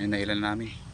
Yun na ilan namin.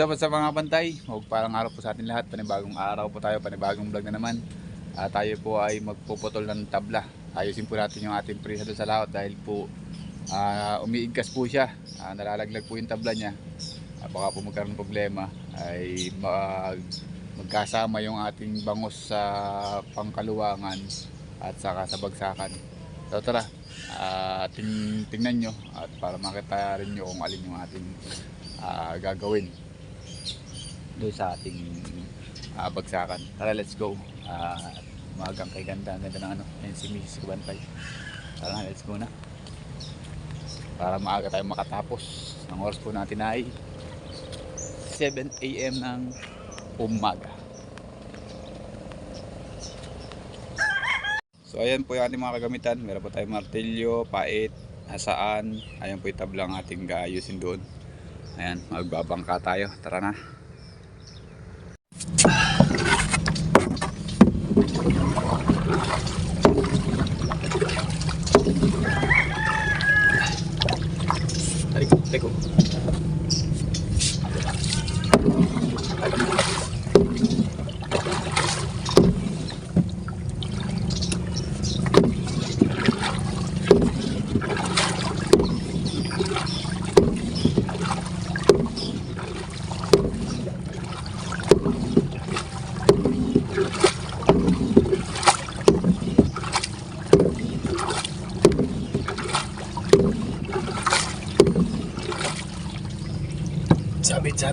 Dapat sa mga bantay, magparang araw po sa atin lahat. Panibagong araw po tayo, panibagong vlog na naman. Ah, tayo po ay magpuputol ng tabla. Ayusin po natin yung ating presa doon sa laot dahil po ah, umiigkas po siya. Ah, nalalaglag po yung tabla niya. Ah, baka po magkaroon problema ay mag, magkasama yung ating bangos sa pangkaluwangan at saka sa bagsakan. So tara, ah, ting, tingnan nyo at para makita rin nyo kung alin yung ating ah, gagawin doon sa ating ah, bagsakan. Tara, let's go. Ah, magang kay ganda. Ang ganda ng ano. Ayan si Mrs. Kubantay. Tara na, let's go na. Para maaga tayo makatapos. Ang oras po natin ay 7 a.m. ng umaga. So ayan po yung ating mga kagamitan. Meron po tayong martilyo, pait, asaan. Ayan po yung tablang ating gaayusin doon. Ayan, magbabangka tayo. Tara na.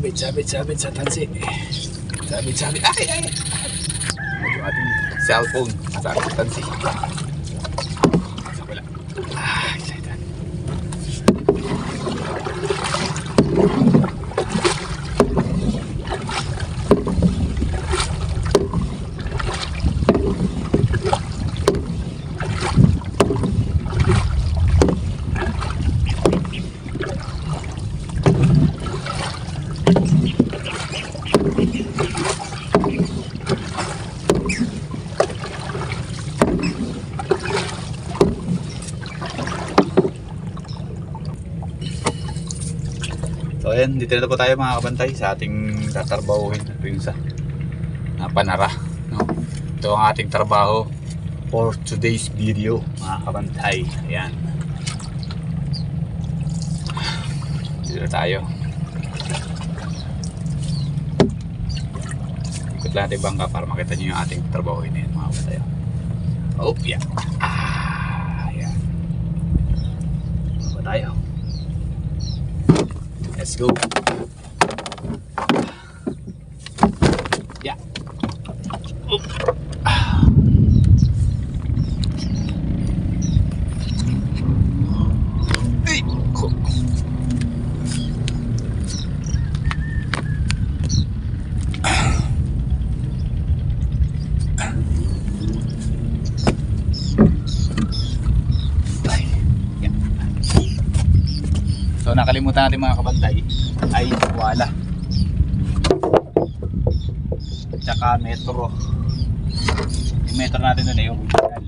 Sabit, sabit, sabit, sa tansi. Sabit, sabit. Ay, ay! Yung ating cellphone sa tansi. Ayan, dito na po tayo mga kabantay sa ating tatarbahuhin. Ito yung sa na panara. No? Ito ang ating trabaho for today's video mga kabantay. Ayan. Dito tayo. Ikot lang natin bangka para makita nyo yung ating trabahuhin na yan mga kabantay. Oh, yeah. Ah, ayan. Baba tayo. Let's go. Natin mga kabantay ay wala. Tsaka metro. Yung metro natin doon ay original.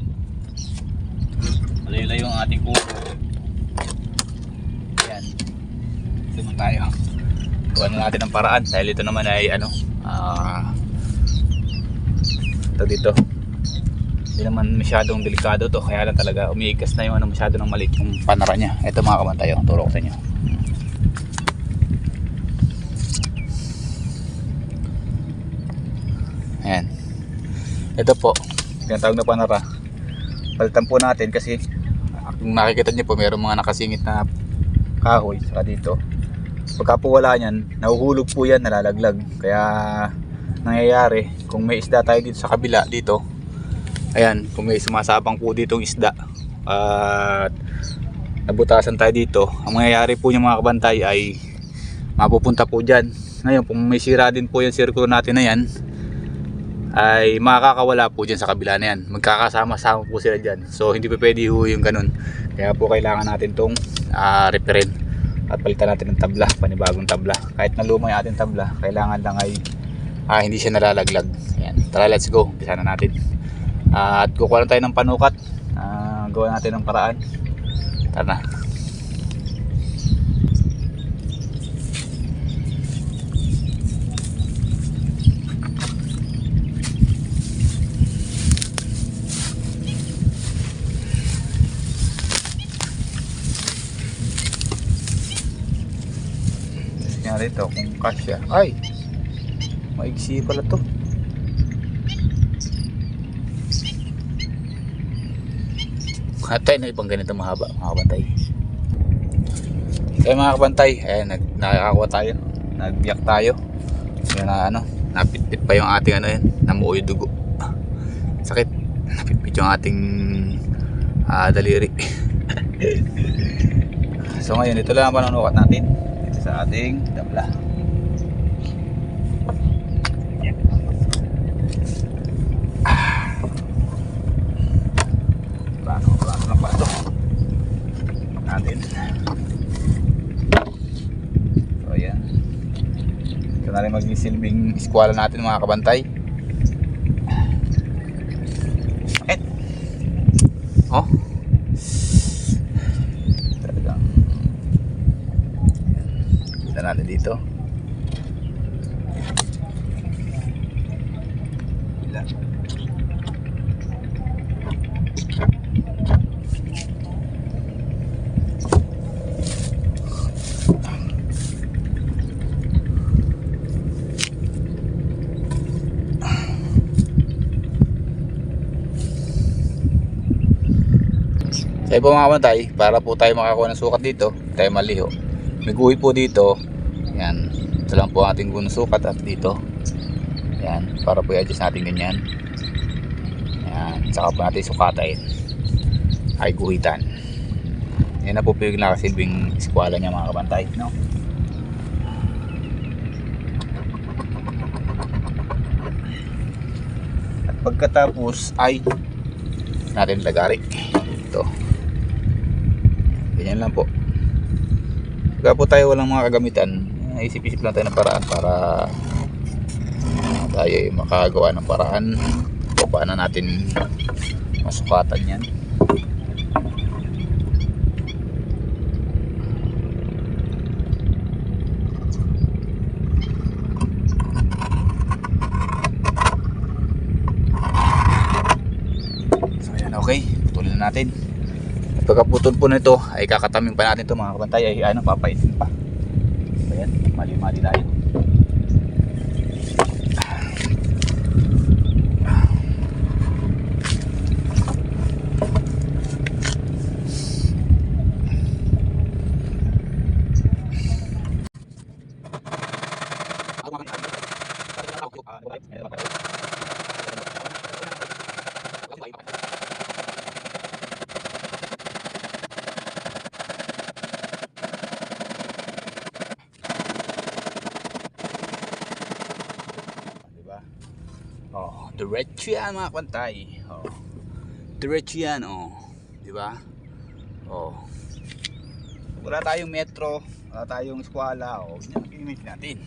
Malayo-layo ang ating kuko. Yan. Ito naman tayo. Gawa na natin ang paraan dahil ito naman ay ano ah ito dito Hindi naman masyadong delikado to. Kaya lang talaga umiigas na yung ano, masyado ng maliit yung panara niya. Ito mga kabantay, ang turo ko sa inyo. Ayan. Ito po, tinatawag na panara. Palitan po natin kasi ah, kung nakikita niyo po, mayroong mga nakasingit na kahoy saka dito. Pagka po wala niyan, nahuhulog po yan, nalalaglag. Kaya nangyayari, kung may isda tayo dito sa kabila, dito, ayan, kung may sumasabang po ditong isda, at nabutasan tayo dito, ang mangyayari po yung mga kabantay ay mapupunta po dyan. Ngayon, kung may sira din po yung sirkulo natin na yan, ay makakawala po dyan sa kabila na yan. Magkakasama-sama po sila dyan. So, hindi pa pwede ho yung ganun. Kaya po kailangan natin tong uh, referent at palitan natin ng tabla, panibagong tabla. Kahit na luma yung ating tabla, kailangan lang ay ah, hindi siya nalalaglag. Ayan. Tara, let's go. Umpisa na natin. Ah, at kukuha tayo ng panukat. Ah, gawa natin ng paraan. Tara na. Nga rito, kung kasya. Ay! Maigsi pala to. Hatay na ibang ganito mahaba, mga kabantay. Kaya mga kabantay, ayan, nag, nakakakuha tayo. Nagbiyak tayo. Kaya na ano, napitpit pa yung ating ano yan, namuo yung dugo. Sakit. Napitpit yung ating ah, daliri. so ngayon, ito lang ang panunukat natin. Sa ating tabla. Plano lang pa ito. Natin. So, ayan. Ito na rin maging silbing eskwala natin mga kabantay. Et. Oh. Talagang. Kita natin dito. Ilan. Sa iba mga kabantay, para po tayo makakuha ng sukat dito, tayo maliho. May po dito. Yan. Ito lang po ating gunong sukat at dito. Yan. Para po i-adjust natin ganyan. Yan. Saka po natin sukatain. Ay guhitan. Yan na po po yung nakasilbing eskwala niya mga kabantay. No? At pagkatapos ay natin lagari. Ito. Ganyan lang po. Pagka po tayo walang mga kagamitan, isip-isip lang tayo ng paraan para ah, tayo ay makagawa ng paraan kung paano natin masukatan yan. So yan, okay. Putulin na natin. Pagkaputol po nito, ay kakatamin pa natin ito mga kabantay. Ay ano, papaitin pa. So yan, mali-mali tayo. Diba? Oh, diretso yan mga pantay. Oh. Diretso yan, oh. Diba? Oh. Wala tayong metro, wala tayong eskwala, oh. Image natin.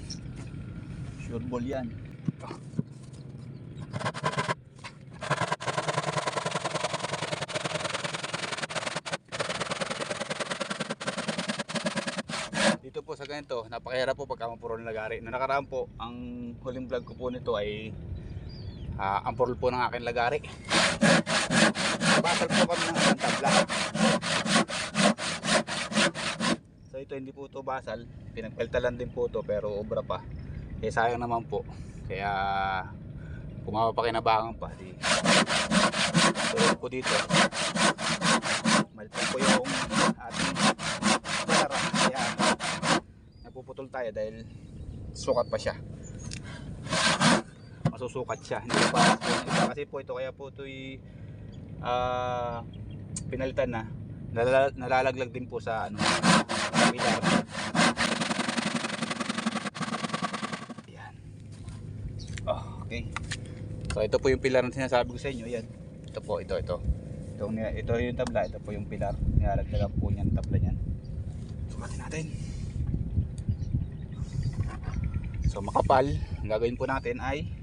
Sure ball yan. Oh. Dito po sa ganito, napakahirap po pagka mapuro ng lagari. Noong nakaraan po, ang huling vlog ko po nito ay ah, ang po ng aking lagari. Basal po kami ng isang tabla. So ito hindi po ito basal. Pinagpeltalan din po ito pero obra pa. Eh sayang naman po. Kaya kung mapapakinabangan pa di tulad po dito. Malit po yung ating pera. Kaya napuputol tayo dahil sukat pa siya. Masusukat siya. Hindi pa. Kasi po ito kaya po ito'y ah pinalitan na. Nalala- nalalaglag din po sa ano pilar. Yan. Oh, okay. So ito po yung pilar na sinasabi ko sa inyo. Yan. Ito po, ito, ito. Ito, ito yung tabla. Ito po yung pilar. Nilalaglagan po niyan tabla niyan. Sukatin natin. So makapal, ang gagawin po natin ay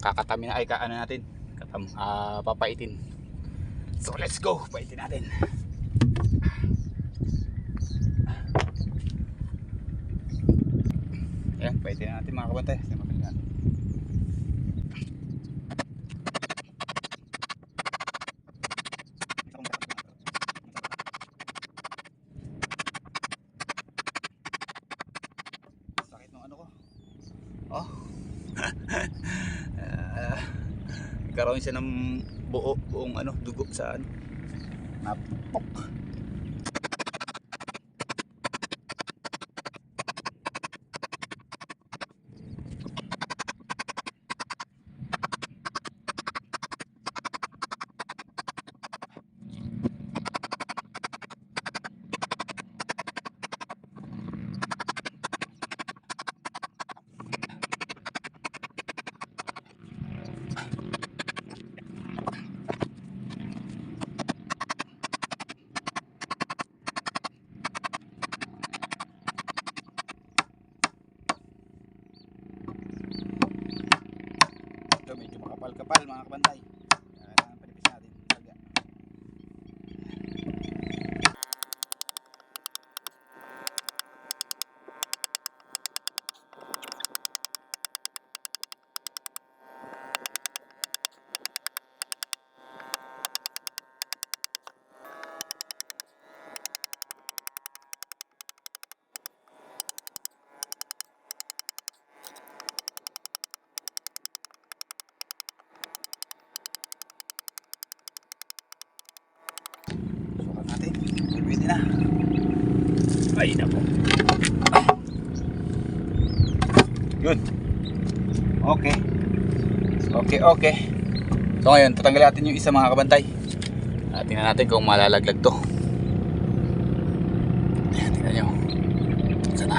kakatamin ay ka, ano natin, katam, ah, papaitin. So let's go, paitin natin. Ayan, paitin na natin mga kabantay. Natin. Nagkaroon siya ng buo, buong ano, dugo sa ano. Napok. Yun. Okay. Okay, okay. So ngayon, tatanggalin natin yung isa mga kabantay. At tingnan natin kung malalaglag to. Ayan, tingnan nyo. Sana.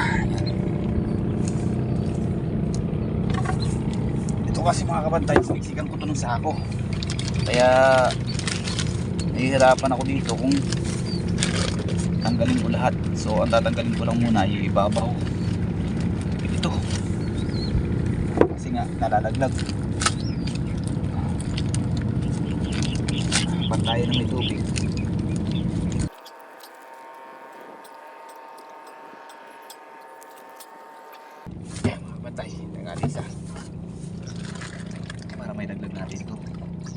Ito kasi mga kabantay, siniksikan ko to ng sako. Kaya nahihirapan ako dito kung tanggalin ko lahat so ang tatanggalin ko lang muna yung ibabaw ito kasi nga nalalaglag bantayan na may tubig Ayan, mga bantay nagalisa para may laglag natin ito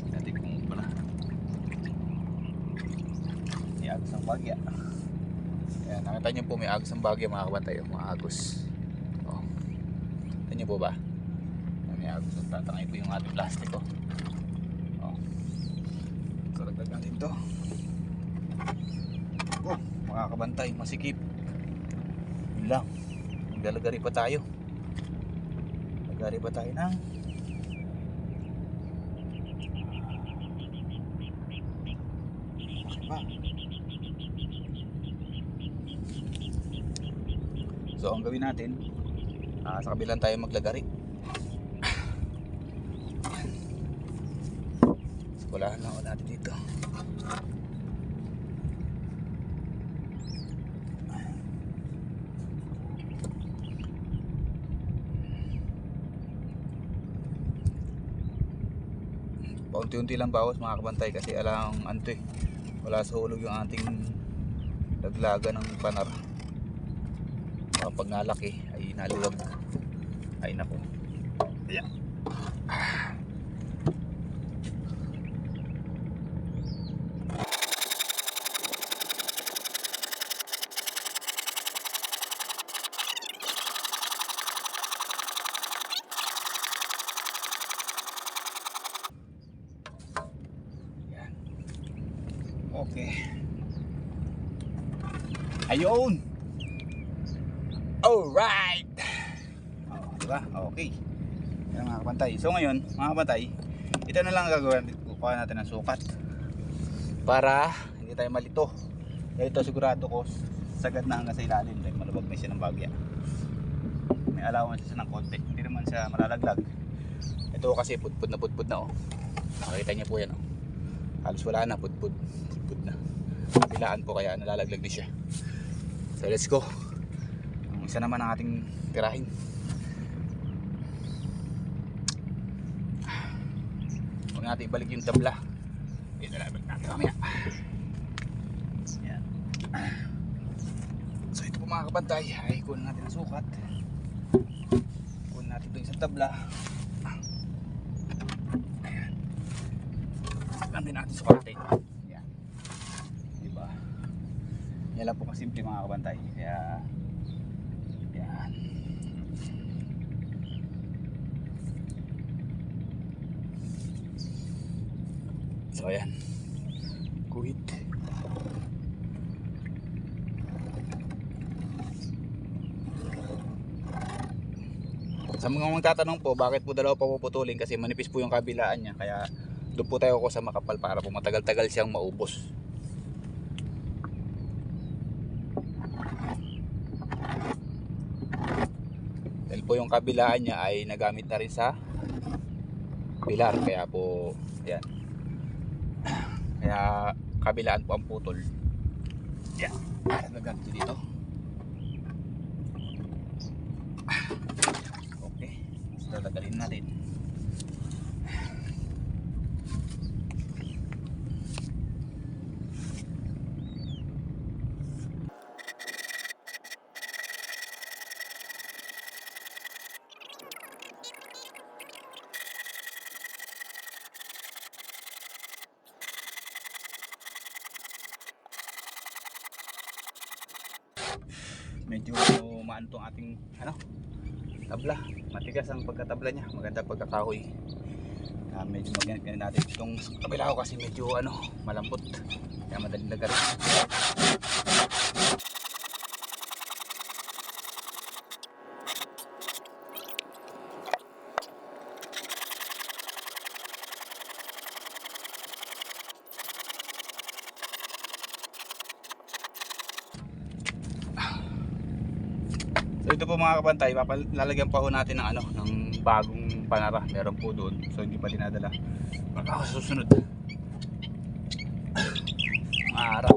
natin kung pala may agos ng bagya. Ayan, nakita niyo po may agos ng bagya mga kabantay, oh, mga agos. Oh. Nakita niyo po ba? Ng tatangay po yung ating plastic oh. Oh. So, lagdag natin to. Oh, mga kabantay, masikip. Yun lang. Maglalagari pa tayo. Lagari pa tayo ng. So ang gawin natin, ah, sa kabilang tayo maglagari. So, Walahan lang ako natin dito. Paunti-unti lang bawas mga kabantay kasi alang anto eh. Wala sa hulog yung ating laglaga ng panar. Kapag nalaki ay naluwag. Ay nako. Ayan. Okay. Ayun! Alright! Oh, di ba? Okay. Yan mga kapantay. So ngayon, mga kapantay, ito na lang ang gagawin. Kukuha natin ng sukat. Para hindi tayo malito. Ito sigurado ko sagad na hanggang sa ilalim dahil malubog na siya ng bagya. May allowance siya ng konti. Hindi naman siya malalaglag. Ito kasi putpud na putpud na oh. Nakikita niyo po yan oh. Halos wala na putpud. Putpud na. Kabilaan po kaya nalalaglag din siya. So let's go. Isa naman ang ating tirahin. Huwag natin ibalik yung tabla. Ibalik natin mamaya. Yan. So ito po mga kabantay ay kunin natin ang sukat. Kunin natin ito sa tabla. Ayan. Saan din natin sukatin. Yan. Diba? Yan lang po kasimple mga kabantay. Kaya yan. Ayan. Kuwit. Sa mga magtatanong po, bakit po dalawa pa puputulin? Kasi manipis po yung kabilaan niya. Kaya doon po tayo ko sa makapal para po matagal-tagal siyang maubos. Dahil po yung kabilaan niya ay nagamit na rin sa pilar. Kaya po, yan. Kaya kabilaan po ang putol. Yan. Nagagamit dito. Okay. So, tagalin natin. medyo maano tong ating ano tabla. Matigas ang pagkatabla niya. Maganda pagkakahoy. Uh, medyo maganda natin. Itong kabila ko kasi medyo ano malambot. Kaya madaling lagarin ito po mga kabantay, papal- lalagyan pa ho natin ng ano, ng bagong panara. Meron po doon. So hindi pa dinadala. Baka susunod. Mga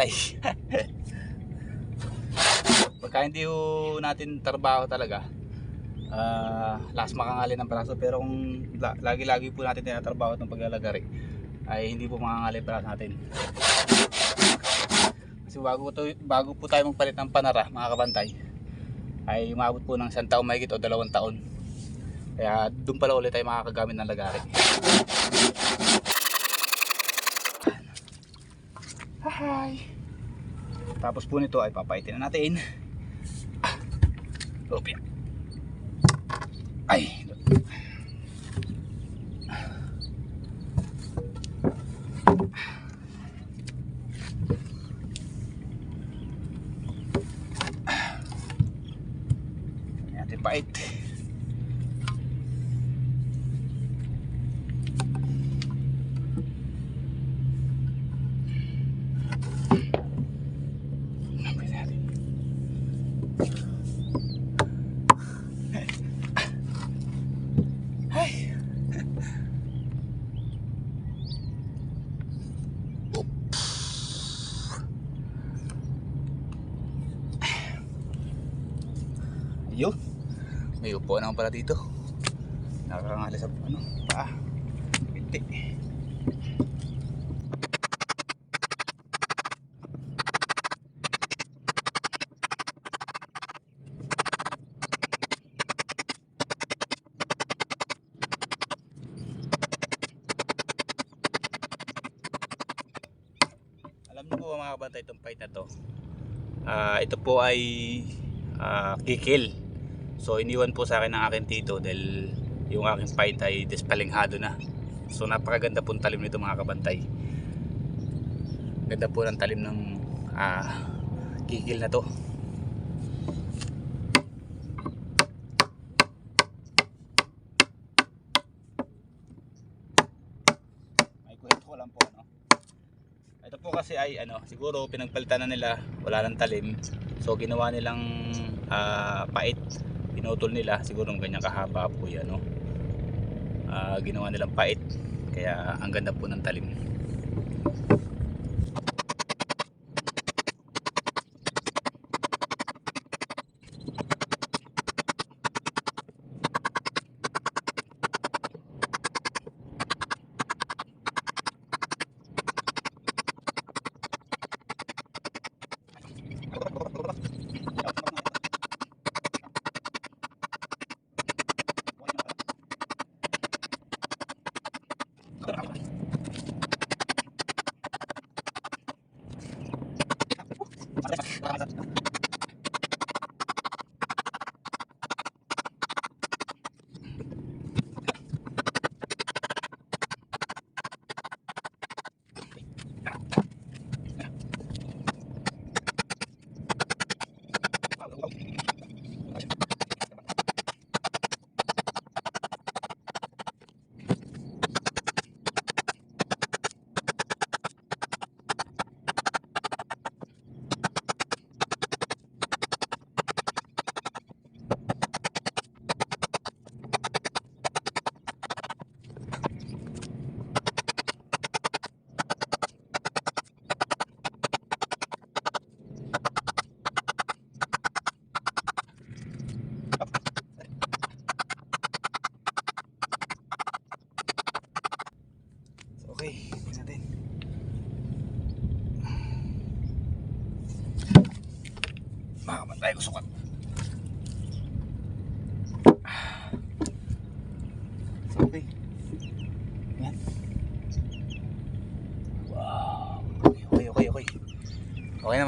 Kangalay. Pagka hindi ho natin trabaho talaga, ah last makangali ng braso. Pero kung la- lagi-lagi po natin tinatrabaho itong paglalagari, ay hindi po makangali braso natin. Kasi bago, to, bago po tayo magpalit ng panara, mga kabantay, ay umabot po ng isang taon mahigit o dalawang taon. Kaya doon pala ulit tayo makakagamit ng lagari. Hi. Tapos po nito ay papaitin na natin. Ah. Lupia. Ay. Ayan, pait. Pwede natin. Ay. Ayun. May upo naman pala dito. Nakakangali sa ano, paa. Binti. Ay ah, kikil. So iniwan po sa akin ng aking tito dahil yung aking fight ay despalinghado na. So napakaganda po ng talim nito mga kabantay. Ganda po ng talim ng ah, kikil na to. Ano. Kasi ay ano, siguro pinagpalitan na nila, wala nang talim. So ginawa nilang ah, pait, pinutol nila, siguro ganyan kahaba po 'yan, no. Ah, ginawa nilang pait, kaya ang ganda po ng talim.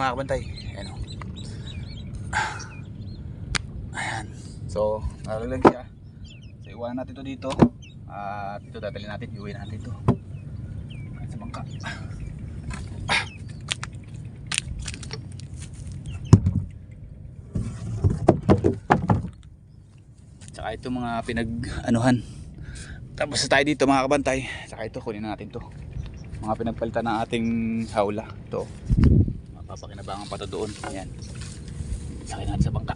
Mga kabantay. Ayan o. Ayan. So, nalalag siya. So, iwanan natin to dito. At ito dadalhin natin. Iuwi natin to. Ayan sa bangka. Tsaka ito mga pinag-anuhan. Tapos na tayo dito mga kabantay. Tsaka ito kunin na natin to. Mga pinagpalitan ng ating hawla. Ito. Mapapakinabangan pa to doon. Ayan. Sakay natin sa bangka.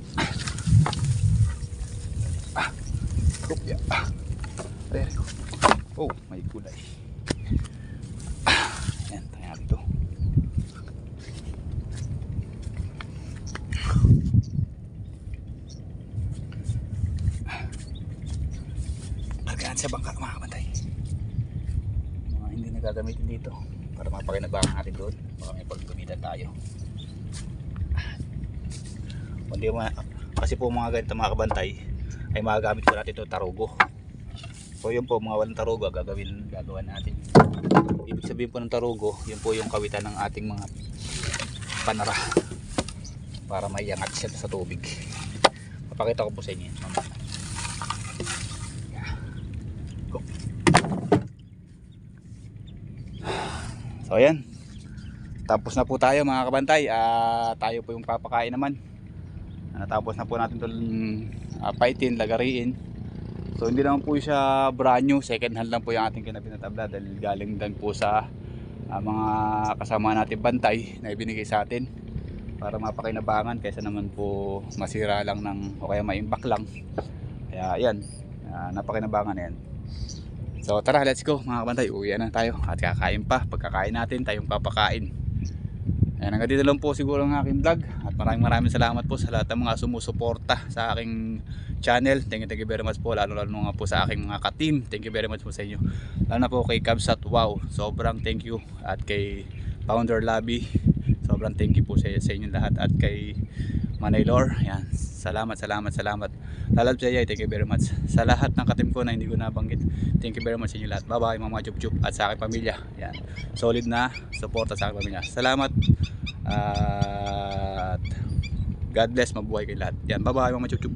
Ah. Rupya. Ah. There. Oh, may kulay. Ah. Ayan, tayo natin to. Lagyan sa bangka mga kabantay. Mga hindi nagagamitin dito para mapakinabangan natin doon. Baka may pagtumitan tayo. Kundi ma kasi po mga ganito mga kabantay ay magagamit po natin ito tarugo. So yun po mga walang tarugo gagawin gagawa natin. Ibig sabihin po ng tarugo, yun po yung kawitan ng ating mga panara para maiangat siya sa tubig. Papakita ko po sa inyo. yan. Go. So ayan. Tapos na po tayo mga kabantay. Ah, tayo po yung papakain naman. Ah, Natapos na po natin itong uh, paitin, lagariin. So hindi naman po siya brand new, second hand lang po yung ating kinabinatabla dahil galing din po sa ah, mga kasama natin bantay na ibinigay sa atin para mapakinabangan kaysa naman po masira lang ng o kaya maimbak lang. Kaya yan, ah, napakinabangan na yan. So tara, let's go mga kabantay. Uwi na tayo at kakain pa. Pagkakain natin, tayong papakain. Ayan, hanggang dito lang po siguro ang aking vlog. At maraming maraming salamat po sa lahat ng mga sumusuporta sa aking channel. Thank you, thank you very much po. Lalo lalo nga po sa aking mga ka-team. Thank you very much po sa inyo. Lalo na po kay Kabsat. Wow, sobrang thank you. At kay Founder Lobby. Sobrang thank you po sa, sa inyo lahat. At kay Manaylor. Yan. Salamat, salamat, salamat. Lalab sa thank you very much. Sa lahat ng katim ko na hindi ko nabanggit, thank you very much sa inyo lahat. Bye-bye mga chup chup at sa aking pamilya. Yan. Solid na suporta sa aking pamilya. Salamat. At God bless, mabuhay kayo lahat. Yan, bye-bye mga chup chup.